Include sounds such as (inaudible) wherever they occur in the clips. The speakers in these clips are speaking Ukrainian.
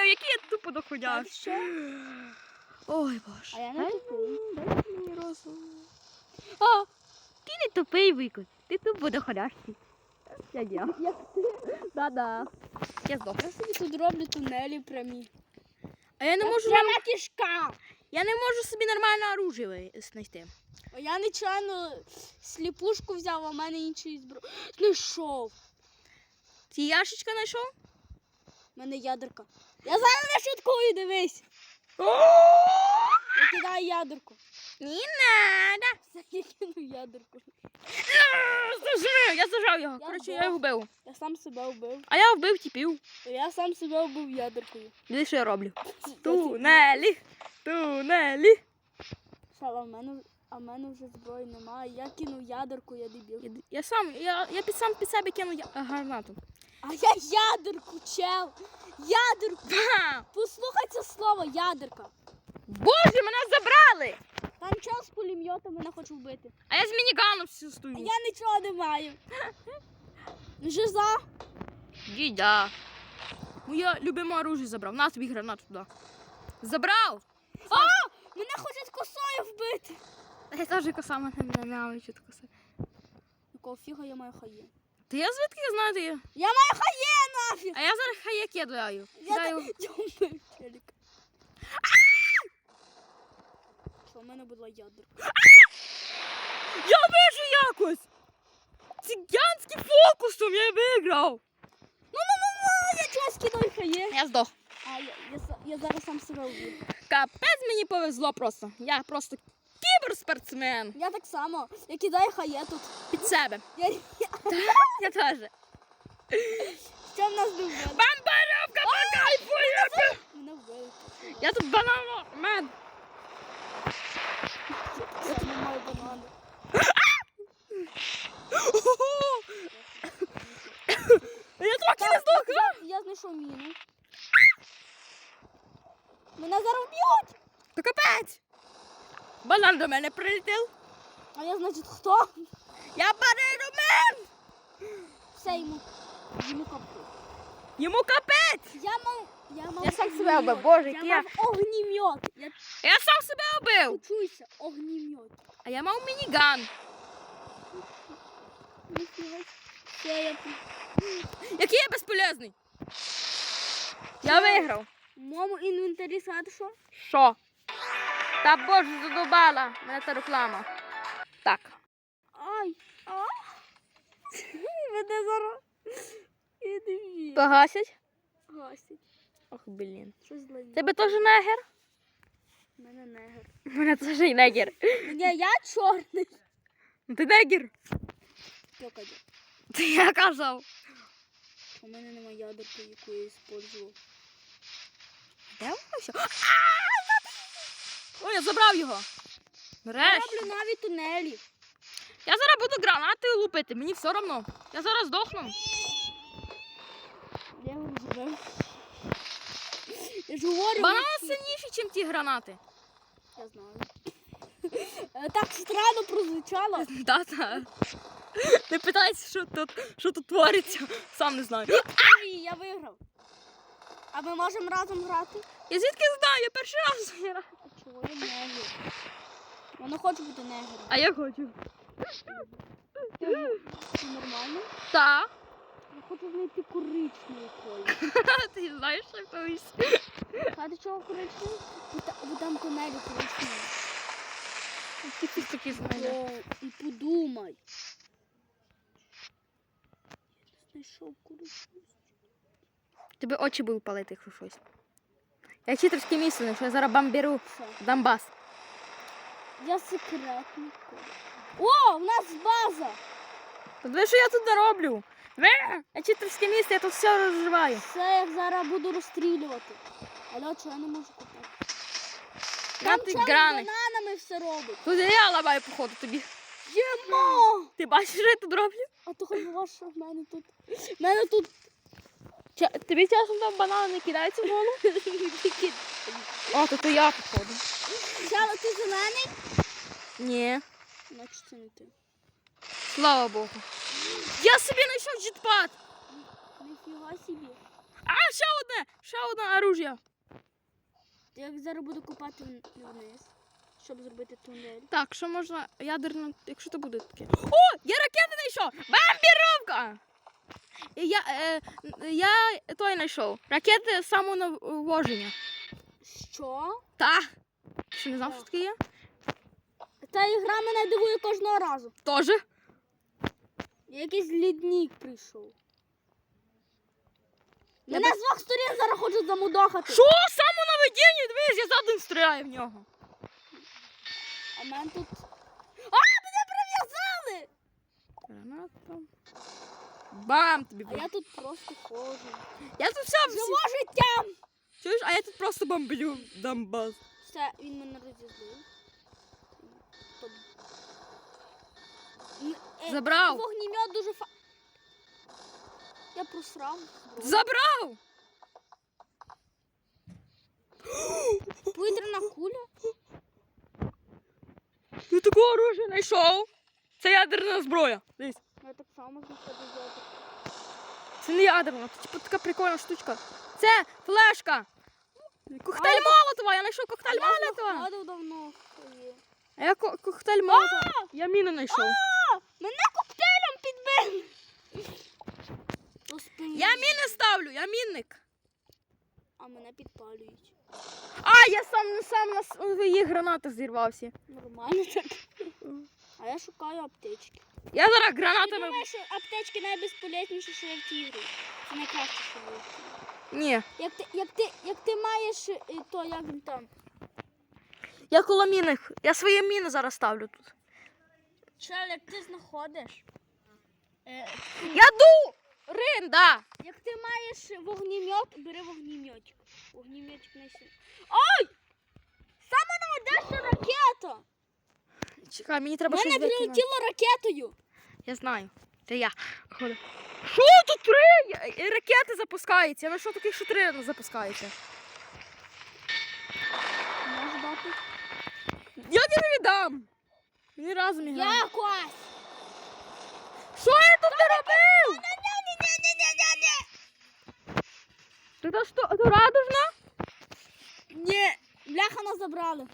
вбив, який я тупо Так Ой, боже. А я не тупий. Мені розум. О, ти не тупий виклик, ти тупо доходяшся. Я я. Як ти? Да-да. Я здох. Я собі тут роблю тунелі прямі. А я не можу, Пряма кишка. я не можу собі нормальне оружие знайти. А я нечайно сліпушку взяв, а в мене інший збро. Знайшов. Ті яшечка знайшов? У мене ядерка. Я зараз не шуткую, дивись. Я кидаю ядерку. Не надо. Все, я кину ядерку. Зажми, я зажав його. Я Коротше, я його вбив. Я сам себе вбив. А я вбив тіпів. Я сам себе вбив ядеркою. Дивись, що я роблю. Тунелі. Тунелі. Що, а в мене, а в мене вже зброї немає. Я кинув ядерку, я дебіл. Я, я сам, я, я під сам під себе кину я, а, гранату. А я ядерку, чел! Ядерку! Бам! Послухай це слово, ядерка. Боже, мене забрали! Там чел з пулеметом мене хоче вбити. А я з мініганом все А стою. я нічого не маю. Жиза. Дідя. Моє любиме оружие забрав. На тобі гранату туди. Забрав! А! Мене хочуть косою вбити. Я теж коса мене ненавичу коса. Якого фіга я маю хає? Та я звідки знаю, де я? Маю хає нафіг! А я зараз хай кидаю. Кидаю. Що в мене була ядерка? Я вижу якось! Цигянським фокусом я виграв! Ну-ну-ну-ну, я чогось кидаю хає. Я здох. А, я, я, я зараз сам себе вбив. Капець мені повезло просто. Я просто кіберспортсмен. Я так само. Я кидаю хає тут. Під себе. Я, (laughs) я, теж. що в нас вбили? Бамбаревка покайфує! Мене вбили. Я тут банан. Мен. Я тут не маю банану. Я трохи не здох. Я, я знайшов міну. Мене зараз вб'ють. То капець. Банан до мене прилетів. А я, значить, хто? Я барирумен. Все йому. Йому капку. Йому капець. Я мав. Я, мав Я сам себе вбив, Боже, я я- мав огнімет. Я Я сам себе вбив. почуйся, огнімет. А я мав мініган. Я. Який я безполезний. Я виграв. В моєму інвентарі сказати, що? Що? Та боже, задобала. Мене та реклама. Так. Ай, а? Мене зараз. Погасять. Гасить. Ох, блін. Щось зле. Тебе теж негер? У мене негр. У мене теж і негер. Ні, я чорний. Ну, Ти негер. Покажи. Ти я казав. У мене немає ядерки, яку я использував. Де воно все? Ой, я забрав його. Я роблю нові тунелі. Я зараз буду гранати лупити, мені все одно. Я зараз здохну. Я його розбив. Я ж говорю, Банан я- сильніші, ніж ті гранати. Я знаю. Е, Так странно прозвучало. Да-да. Не питайся, що тут, що тут твориться. Сам не знаю. Я виграв. А ми можемо разом грати? Я звідки знаю, я перший раз граю. А чого я негр? Я не хочу бути негром. А я хочу. Це нормально? Та. Я хочу знайти коричневий колір. (laughs) Ти знаєш, що колись. А ти чого коричневий? Бо та- там тунелі коричневі. Ти тут такі знаєш. І подумай. Я знайшов коричневий. Тебе очі будуть палити, якщо щось. Я читерське місце, що я зараз бамберу Що? Донбас. Я секретний колір. О, у нас база! Та диви, що я тут не роблю? Диви, Я читерське місце, я тут все розживаю. Все, я зараз буду розстрілювати. Але чого я не можу купити? Там ти чел з грани. бананами все робить. Тут я ламаю, походу, тобі. Ємо! Ти бачиш, що я тут роблю? А то хоч бачиш, що в мене тут. В мене тут Ча- Тобі часом там банани не кидаються в голову? (laughs) О, то, то я, походу. Чало, ти зелений? Ні. Значить це не ти. Слава Богу. Я собі знайшов джетпад. Ніфіга собі. А, ще одне! Ще одне оружие. Я зараз буду копати вн- вниз, щоб зробити тунель. Так, що можна ядерно, якщо то буде таке. О, я ракети знайшов! Бомбіровка! Я, е, я той знайшов. Ракети самонавоження. Що? Та. Що не знав, що таке є? Та ігра мене дивує кожного разу. Тоже. Якийсь лідник прийшов. Я Мене з двох сторін зараз хочуть замудохати. Що? Самонаведення? Дивись, я задом стріляю в нього. А мене тут. А, мене прив'язали! Граната. Бам! Тобі А бам. я тут просто ходжу. Я тут все, всі... Живо життям! Чуєш, а я тут просто бомблю Донбас. Все, він мене розізлив. Е, Забрав. Вогнемет дуже фа. Я просрав. Забрав! (gasps) Повітряна куля. Я такого оружия знайшов. Це ядерна зброя. Дивись. Я так само знаходжу золото. Це не ядерна, це типу така прикольна штучка. Це флешка. Коктейль Молотова, я знайшов коктейль Я Молотова. знаходив давно. А я ко- коктейль Молотова. Я міну знайшов. Мене коктейлем підбили. Я міни ставлю, я мінник. А мене підпалюють. А, я сам сам на свої гранати зірвався. Нормально так. А я шукаю аптечки. Я зараз гранатами. думаєш, що аптечки найбезполезніше, що є в тій грі? Це найкраще, що є. Ні. Як ти, як ти, як ти маєш е, то, як він там. Я коло мінних. Я свої міни зараз ставлю тут. Чел, як ти знаходиш. Е, Я ду! Рин, да. як ти маєш вогнемет, бери вогнеметик. Вогнеметик найси. Ой! Саме наведеться ракета! Чекай, мені треба Мене щось викинути. прилетіло ракетою. Я знаю. Це я. Ходи. Що тут три? Ракети запускаються. Я знайшов таких, що три запускаються. Можеш дати? Я тобі не віддам. Ні разу не грав. Якось! Що я тут не робив? Ти то що, то радужна? Ні, бляха нас забрали.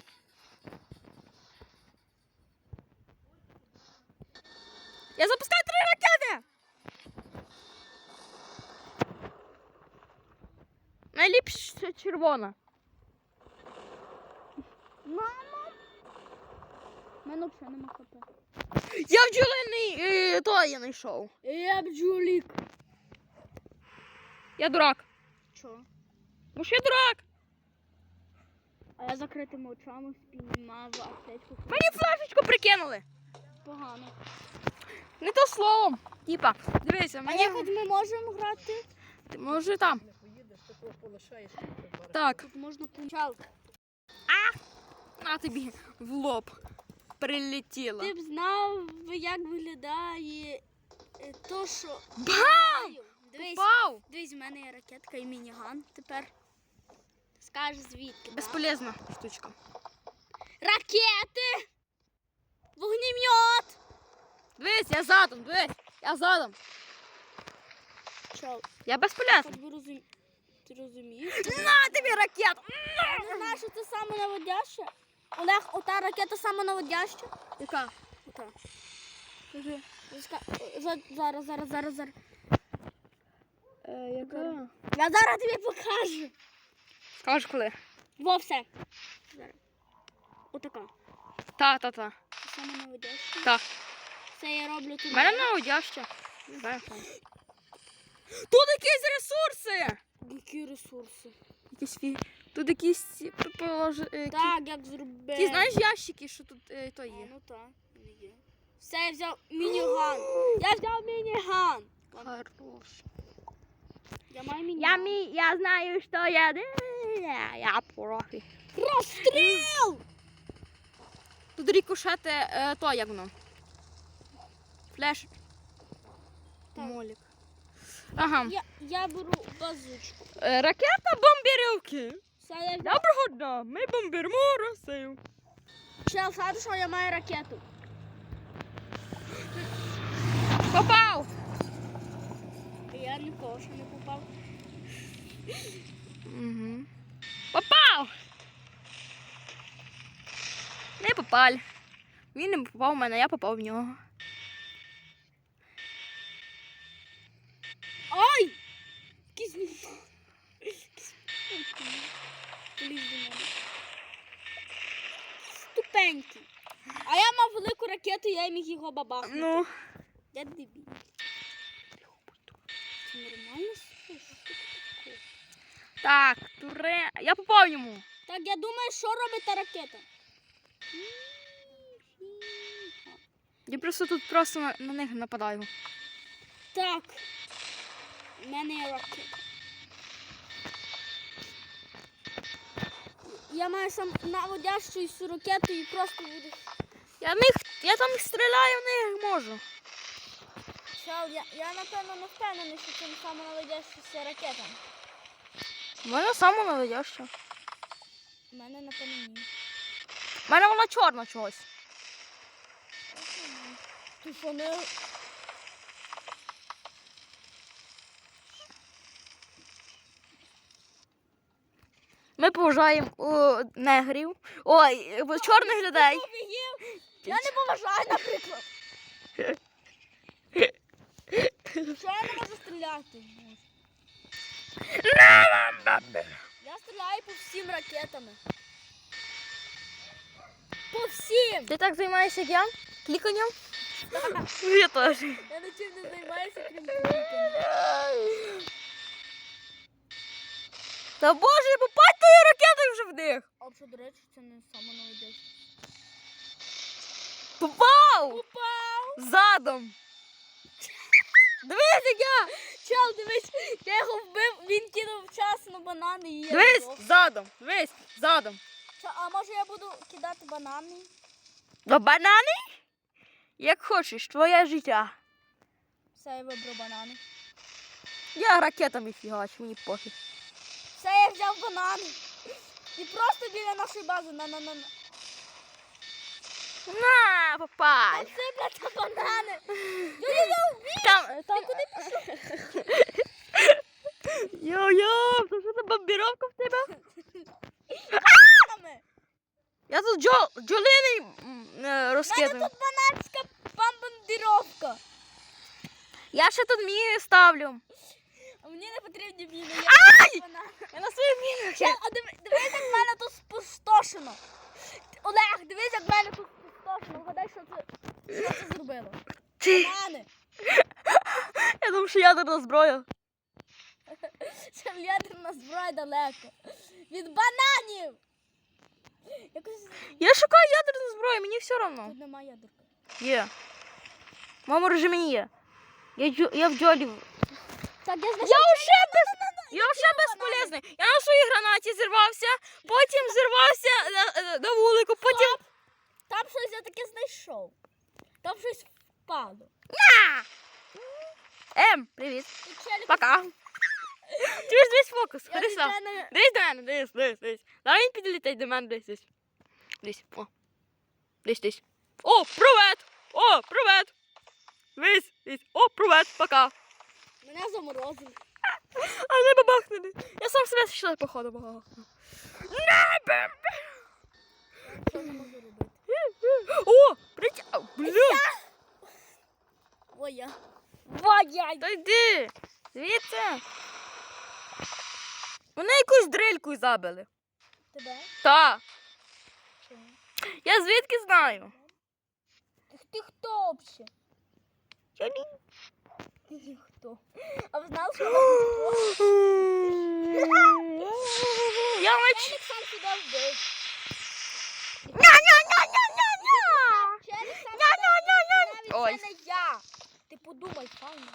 Я запускаю три ракети. Найліпше червона. Мама! Мене взагалі нема хп. Я бджолиний е, то я знайшов. Я бджолік. Я дурак. Чо? Ну що я дурак? А я закритими очами спіймав аптечку. Мені флешечку прикинули. Погано. Не то словом. Типа, дивися, А мені. як от ми можемо грати? Ти може там. Так, Тут можна пунчалку. на тобі в лоб прилетіло. Ти б знав, як виглядає е, то, що. Бам! Дивись, Пау! дивись, в мене є ракетка і мініган. Тепер скажеш звідки. Безполезна штучка. Ракети! Вогнемет! Дивись, я задом, дивись, я задом. Чел, Я безполезна. хоч би розум... Ти розумієш? На тобі ракету! Я не знаю, що це саме наводяще. Олег, ота ракета саме наводяща. Яка? Ота. Скажи. Ска- е, за- Зараз, зараз, зараз, зараз. Е, яка? Я зараз тобі покажу. Скажеш коли? Во все. Зараз. Отака. Та, та, та. Саме наводяще. Та. Це я роблю тут. Мене наводяще. Не. Тут якісь ресурси! Які ресурси? Якісь фі... Тут якісь ці, полож... е, Так, як зробити. Ті знаєш ящики, що тут е, то А, є. ну так, не є. Все, я взяв мініган. Я взяв мініган. Хорош. Я маю мініган. мій, я знаю, що я. Я профі. Розстріл! Тут рікошети, е, то як воно. Флеш. Молік. Ага. Я, я беру базучку. Е, Ракета бомбірівки. Доброго дня, ми бомбимо Росію. Чел, саду, що я маю ракету. Попав! Я нікого ще не попав. Угу. Попав! Не попав. Він не попав в мене, я попав в нього. Ай! Якийсь. Ступенький. А я мав велику ракету, я міг його бабахнути. Ну. Я дебіль. Це нормально? Таке? Так, туре. Я попав йому. Так, я думаю, що робить та ракета? Я просто тут просто на, на них нападаю. Так. У мене є ракета. Я маю сам наводящу цю ракету і просто буду. Я них, я там стріляю, в них можу. Чел, я, я напевно не впевнений, що це саме наводящася ракета. У мене саме. У мене напевно ні. У мене вона чорна чогось. Ти що не. Ми поважаємо о, негрів. Ой, чорних людей. Я не поважаю, наприклад. Що я не можу стріляти? Я стріляю по всім ракетами. По всім! Ти так займаєшся як я? Кліканням? Я теж. Я нічим не займаюся, крім клікання. Та боже, попадь тою ракетою вже в них. А що, до речі, це не саме наведеться. Попав! Упав! Задом. Дивись, як я! Чел, дивись, я його вбив, він кинув вчасно банани і я Дивись, здох. задом, дивись, задом. Чел, А може я буду кидати банани? До банани? Як хочеш, твоє життя. Все, я вибрав банани. Я ракетами фігач, мені пофіг. Все, я взяв банани. І просто біля нашої бази на на на на. На, попаль. Сипляться банани. Йо-йо-йо! Там, там... Куди пішов? Йо-йо, то що за бомбіровка в тебе? Я тут джо, джолиний м, е, У мене розкидаю. тут бананська бомбардировка. Я ще тут міни ставлю. А мені не потрібні міни. Ай! Я банани. Я на мінах. А диви- дивись, як в мене тут спустошено. Олег, дивись, як в мене тут спустошено. Вгадай, що це, що це зробило. Ти. Банани. Я думаю, що ядерна зброя. Ще ядерна зброя далеко. Від бананів. Якось Я шукаю ядерну зброю, мені все одно. тут немає ядерки. Є. В моєму режимі є. Я, джо- я в джолі. Так, я Я вже без... Я вже безполезний. Я на своїй гранаті зірвався, потім зірвався на, на, вулику, потім. Там щось я таке знайшов. Там щось впало. На! Ем, привіт. І челік- Пока. Дивись, дивись фокус. Ходи Дивись до мене, дивись, дивись, дивись. Зараз він підлітить до мене, дивись, дивись. Дивись, о. Дивись, дивись. О, привет! О, привет! Дивись, дивись. О, привет, пока. Мене заморозили. А не бабахнули. Я сам себе ще походу бабахну. Не бе- Що не можу робити? О, притяг. Блін. Воя. Воя. Та йди. Звідси. Вони якусь дрелькою забили. Тебе? Та. Чому? Я звідки знаю? Ти, ти хто взагалі? Я ні. Ти. А ви знали, що Я. Челік сам себе вбив. Ой. Я. Ти подумай, файно.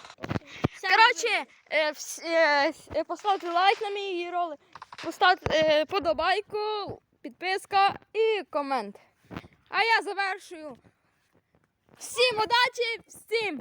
Коротше, е, вс- е, с- е, поставте лайк на мій ролик, поставте е, подобайку, підписка і комент. А я завершую. Всім удачі, всім!